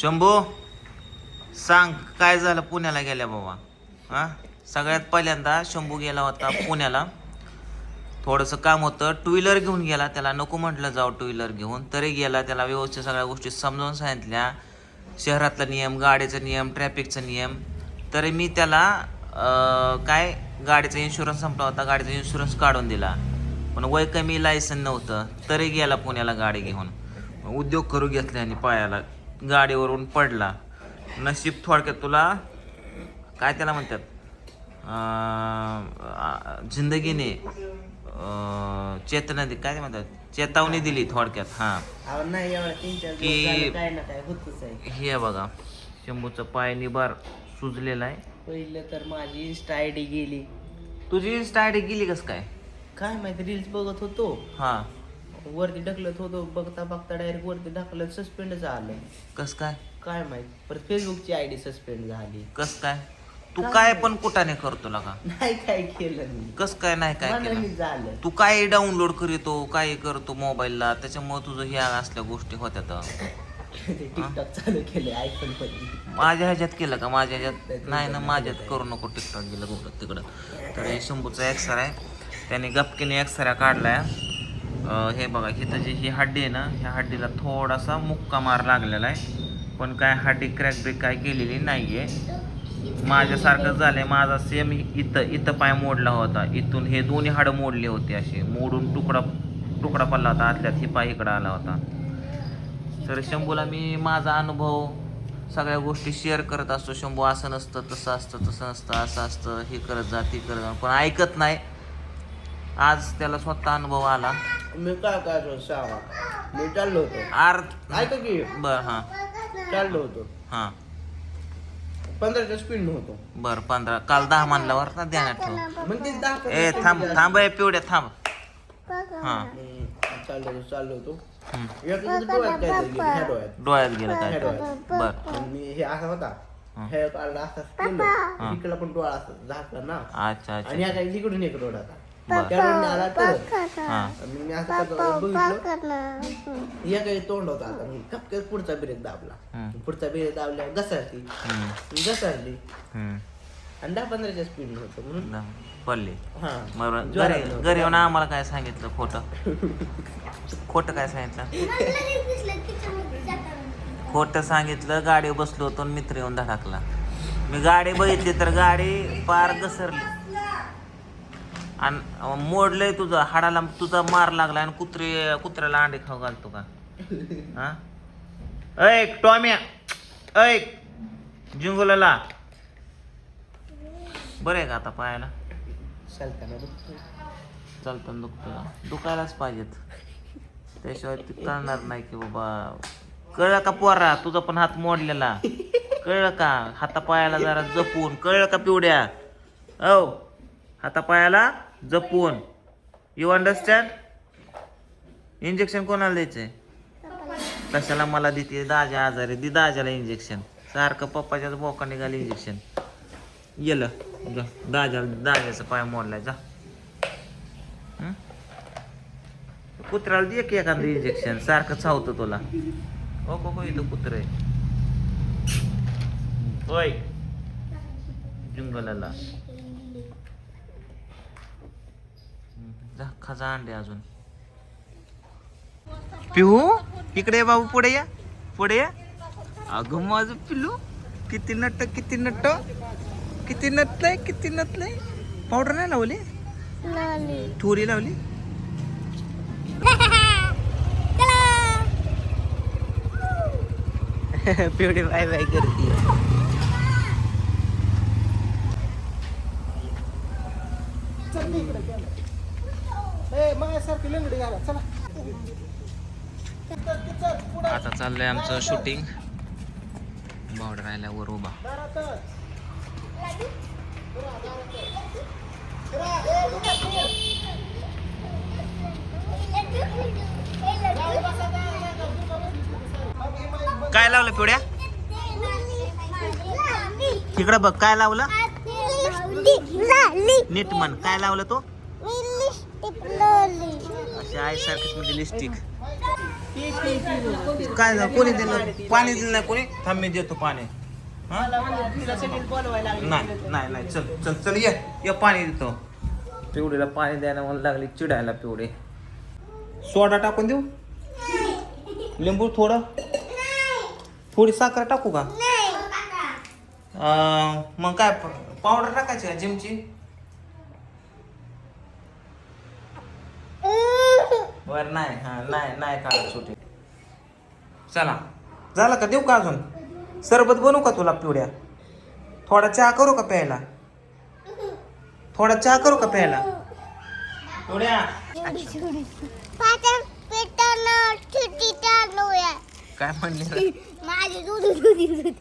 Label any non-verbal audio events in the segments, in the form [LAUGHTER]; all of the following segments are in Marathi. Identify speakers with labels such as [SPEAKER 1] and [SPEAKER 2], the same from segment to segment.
[SPEAKER 1] शंभू सांग काय झालं पुण्याला गेल्या बाबा? हां? सगळ्यात पहिल्यांदा शंभू गेला होता पुण्याला. थोडंसं काम होतं. टू व्हीलर घेऊन गेला. त्याला नको म्हटलं जाऊ टू व्हीलर घेऊन. तरी गेला. त्याला व्यवस्थित सगळ्या गोष्टी समजावून सांगितल्या. शहरातला नियम गाडीचा नियम ट्रॅफिकचा नियम. तरी मी त्याला काय? गाडीचा इन्शुरन्स संपला होता. गाडीचा इन्शुरन्स काढून दिला. पण वय कमी लायसन नव्हतं. तरी गेला पुण्याला गाडी घेऊन. उद्योग करू घेतले आणि पायाला गाडीवरून पडला. नशीब थोडक्यात तुला काय त्याला म्हणतात? जिंदगीने चेतना दि काय म्हणतात? चेतावणी दिली थोडक्यात हां.
[SPEAKER 2] अहो नाही एवढा तीन चार
[SPEAKER 1] की- हे बघा शंभूचा पाय निबार सुजलेला आहे.
[SPEAKER 2] पहिलं तर माझी इन्स्टा आय डी गेली.
[SPEAKER 1] तुझी इन्स्टा आय डी गेली कस काय?
[SPEAKER 2] काय माहिती रील्स बघत होतो.
[SPEAKER 1] हां.
[SPEAKER 2] वरती ढकलत होतो बघता बघता डायरेक्ट वरती ढकलत सस्पेंड झालं.
[SPEAKER 1] कस काय?
[SPEAKER 2] काय माहीत? परत फेसबुकची आय डी सस्पेंड झाली.
[SPEAKER 1] कस काय? तू काय पण कुठाने करतो लगा.
[SPEAKER 2] नाही काय केलं मी.
[SPEAKER 1] कस काय नाही काय केलं?
[SPEAKER 2] मनाने झालं.
[SPEAKER 1] तू काय डाउनलोड करीतो काय करतो मोबाईलला त्याच्यामुळे तुझं ह्या असल्या गोष्टी होत्या तर.
[SPEAKER 2] ते टिकटॉक चालू केले आयफोनमध्ये.
[SPEAKER 1] माझ्या ह्याच्यात केलं का? माझ्या ह्याच्यात नाही ना माझ्यात करू नको टिकटॉक गेलं कुठं? तिकडं. तर हे शंभूचा एक्सरा आहे. त्याने गपकीने एक्सरा काढलाय. हे बघा इथं जी ही हड्डी आहे ना ह्या हड्डीला थोडासा मुक्का मार लागलेला आहे. पण काय हड्डी क्रॅक ब्रेक काय गेलेली नाही आहे माझ्यासारखं झालंय. माझा सेम इथं इथं पाय मोडला होता. इथून हे दोन्ही हाडं मोडले होते असे. मोडून तुकडा तुकडा पडला होता. आतल्यात ही पाय इकडं आला होता. तर शंभूला मी माझा अनुभव सगळ्या गोष्टी शेअर करत असतो. शंभू असं नसतं तसं असतं तसं नसतं असं असतं. हे करत जा ते करत जा. पण ऐकत नाही. आज त्याला स्वतः अनुभव आला.
[SPEAKER 2] मी काय काय सांगा मी चाललो होतो.
[SPEAKER 1] आर
[SPEAKER 2] ऐका की.
[SPEAKER 1] बर हां.
[SPEAKER 2] चाललो होतो.
[SPEAKER 1] हां.
[SPEAKER 2] पंधराच्या स्पीड होतो.
[SPEAKER 1] बर पंधरा. काल दहा मानल्यावर ना ध्यानात ठेव.
[SPEAKER 2] मग ते दहा
[SPEAKER 1] ए थांब थांब ए पिवड्या थांब. हां.
[SPEAKER 2] हम्म, चाललो होतो चाललो होतो.
[SPEAKER 1] हम्म.
[SPEAKER 2] एक डोळ्यात काय तरी गेलं, ह्या डोळ्यात.
[SPEAKER 1] डोळ्यात गेलं काय बर.
[SPEAKER 2] मग मी हे असा होता.
[SPEAKER 1] हा.
[SPEAKER 2] काढला असं केलं इकडला पण डोळा असं झाकला ना.
[SPEAKER 1] अच्छा
[SPEAKER 2] आणि
[SPEAKER 1] अच्छा.
[SPEAKER 2] या काही इकडून एक डोळा होता
[SPEAKER 1] बर
[SPEAKER 2] त्या डोळ्याने आला तर.
[SPEAKER 1] हां.
[SPEAKER 2] मग मी असं करतो, बघितलं. या काही तोंड होता आता. मी पुढचा ब्रेक दाबला.
[SPEAKER 1] हम्म.
[SPEAKER 2] पुढचा ब्रेक दाबल्या घसरली
[SPEAKER 1] हम्म.
[SPEAKER 2] घसरली.
[SPEAKER 1] हम्म.
[SPEAKER 2] आणि दहा पंधराच्या स्पीड होतं म्हणून.
[SPEAKER 1] दा- पडले.
[SPEAKER 2] हा.
[SPEAKER 1] बरोबर. घरी येऊन आम्हाला काय सांगितलं खोटं? खोटं काय सांगितलं? खोटं सांगितलं गाडी बसलो होतो आणि मित्र येऊन धडकला. मी गाडी बघितली तर गाडी पार घसरली. आणि मोडलंय तुझं हाडाला तुझा मार लागला आणि कुत्रे कुत्र्याला अंडे खाऊ घालतो का? हा? ऐक टॉम्या ऐक जिंगुलाला. बरं आहे का आता पायाला?
[SPEAKER 2] चालताना बघतो
[SPEAKER 1] चालतं दुखतं दुखायलाच पाहिजेत. त्याशिवाय ते कळणार नाही की बाबा. कळलं का पोरा? तुझा पण हात मोडलेला. कळलं का? हातापायाला जरा जपून. कळलं का पिवड्या? औ हातापायाला जपून. यू अंडरस्टँड इंजेक्शन कोणाला द्यायचंय? कशाला मला देते? दाजा आजारी दे दाजाला इंजेक्शन सारखं पप्पाच्याच बोका निघालं इंजेक्शन गेलं जा. दाजाला दाजाचा पाय मोडलाय. जा. कुत्र्याला दे की एखादं इंजेक्शन सारखं चावतं तुला. हो को हो इथं कुत्र आहे. होय. जुंगलाला हं, जा खाजा अंडे अजून. पिहू इकडे बाबू पुढे या पुढे या. अगं माझं पिल्लू किती नट्ट किती नट्ट किती नटलंय किती नटलंय. पावडर नाही लावली? थोडी लावली? [LAUGHS] पिवडी बाय बाय करते. आता चाललंय आमचं शूटिंग बॉर्डर राहिल्यावर उभा. काय लावलं पिवड्या? तिकडं बघ काय लावलं? नीट म्हण काय लावलं तो? अशी आहे सारखीच म्हणजे लिपस्टिक काय झालं? कोणी दिलं? पाणी दिलं नाही कोणी? थांब मी देतो पाणी. नाही नाही नाही. चल चल चल ये. ये पाणी देतो. पिवडीला पाणी द्यायला मला लागली चिडायला पिवडे सोडा टाकून देऊ? लिंबू थोडं? थोडी साखर टाकू का? मग काय पावडर टाकायची का जिमची? बर नाही हा नाही नाही काढत सुटी चला. झालं का? देऊ का अजून? सरबत बनवू का तुला पिवड्या? थोडा चहा करू का प्यायला? थोडा चहा करू का प्यायला? पिवड्या. काय म्हणले रे?
[SPEAKER 3] माझी दूध दूध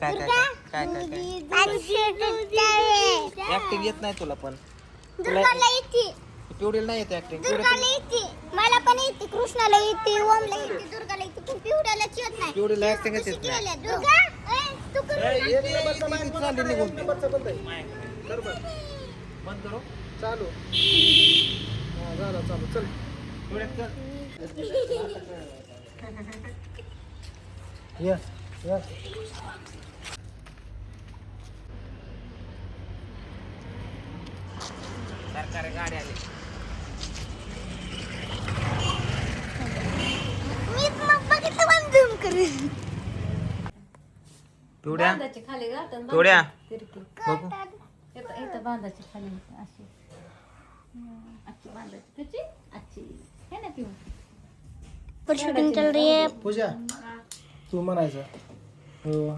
[SPEAKER 1] काय काय काय काय काय ऍक्टिंग येत नाही तुला पण.
[SPEAKER 3] येते.
[SPEAKER 1] पिवडीला नाही येत ऍक्टिंग
[SPEAKER 3] मला पण येते कृष्णाला येते ओमला येते दुर्गाला येते पण पिवड्यालाच येत नाही
[SPEAKER 1] पिवडीला ऍक्टिंग
[SPEAKER 3] कशी
[SPEAKER 1] येत नाही?
[SPEAKER 3] दुर्गा ए, तू करू
[SPEAKER 1] चालली निघून ती.
[SPEAKER 4] नंबरचं बंद आहे. कर बंद.
[SPEAKER 1] बंद करू
[SPEAKER 4] चालू हा, झालं चालू चल
[SPEAKER 1] पिवड्यात कर.
[SPEAKER 4] या या
[SPEAKER 1] सरकारी गाडी आली
[SPEAKER 3] मीच मग बघितलं पण झूम करून
[SPEAKER 1] पिवड्या
[SPEAKER 5] खाली
[SPEAKER 1] पिवड्या
[SPEAKER 5] तिरकी
[SPEAKER 1] बघू.
[SPEAKER 5] इथं इथं बांधाची खाली अशी हम्म, अशी बांधाची कशी? अशी हे ना पिऊ
[SPEAKER 3] पर शूटिंग चल रही है
[SPEAKER 4] पूजा तू म्हणायचं. हो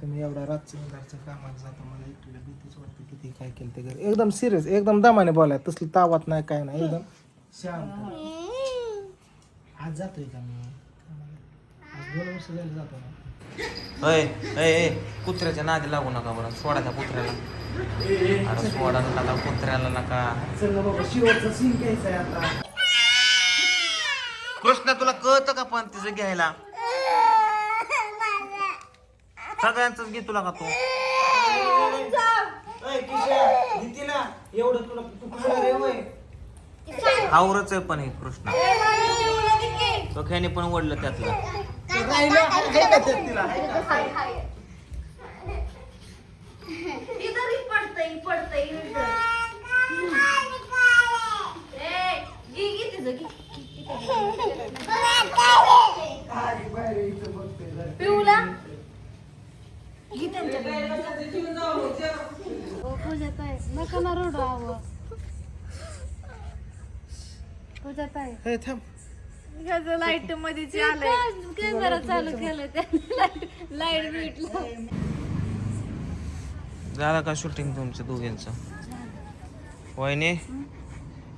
[SPEAKER 4] तुम्ही एवढा रातचं घरचं कामात जाता मला एकटीला भीतीच वाटते किती काय केलं ते घरी. एकदम सिरियस एकदम दमाने बोलाय तसली तावात नाही काय नाही एकदम शांत. आज जातोय का मी? दोन वर्ष झाले जातो
[SPEAKER 1] अय अय अय, कुत्र्याच्या नादी लागू नका बरं सोडा त्या कुत्र्याला. अरे सोडा नका कुत्र्याला नका.
[SPEAKER 4] चल ना बाबा शिवचं सीन घ्यायचं आहे आता.
[SPEAKER 1] कृष्णा तुला कळतं का पण तिचं घ्यायला? सगळ्यांच घे तुला का तू?
[SPEAKER 4] एवढं तुला तू खाणार आहे होय?
[SPEAKER 1] आवरच आहे पण हे कृष्णा. तो ख्याने पण ओढलं त्यातलं.
[SPEAKER 4] तर राहिलं आहे का त्यात तिला आहे का?
[SPEAKER 5] पिऊला नका ना रडू आव पूजा ताई
[SPEAKER 4] हे
[SPEAKER 5] लाइटमध्ये कॅमेरा चालू केलं त्या लाइट भेटलं.
[SPEAKER 1] झालं का शूटिंग तुमच्या दोघींचं? वहिनी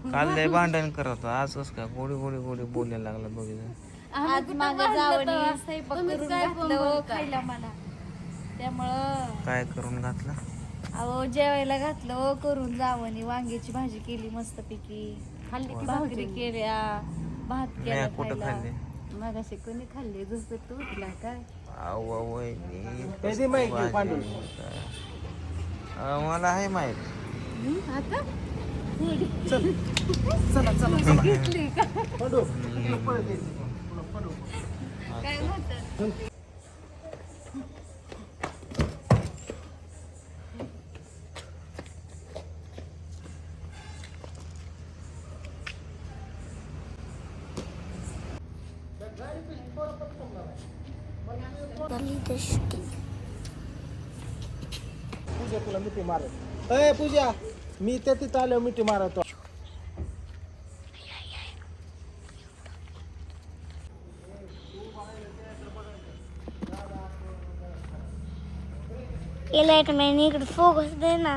[SPEAKER 1] काल लय भांडण करत होता. आज कसं काय गोडी गोडी गोडी बोलायला लागला दोघी जण
[SPEAKER 5] आज माझ्या जावणी स्वयंपाक करून घातलं हो खायला मला? त्यामुळं
[SPEAKER 1] काय करून घातलं?
[SPEAKER 5] अहो जेवायला घातलं हो करून जावणी वांग्याची भाजी केली मस्तपैकी. खाल्ली की भाकरी. केल्या. भात केला
[SPEAKER 1] नाही कुठं खाल्ले?
[SPEAKER 5] मग असे कोणी खाल्ले? झोपेत तू उठला काय?
[SPEAKER 1] अव वहिनी
[SPEAKER 4] कधी माहिती आहे पांडू?
[SPEAKER 1] अं, मला आहे माहीत.
[SPEAKER 5] हं, आता?
[SPEAKER 4] चला. चला
[SPEAKER 5] घेतली का?
[SPEAKER 4] पडू तुला पळत. यायचं. तुला पडू
[SPEAKER 5] काय म्हणतात?
[SPEAKER 4] पूजा तुला मिठी मारत अय पूजा मी त्या तिथं आल्यावर मिठी मारतो
[SPEAKER 3] ये लाइट मैंने इकडे फोकस दे ना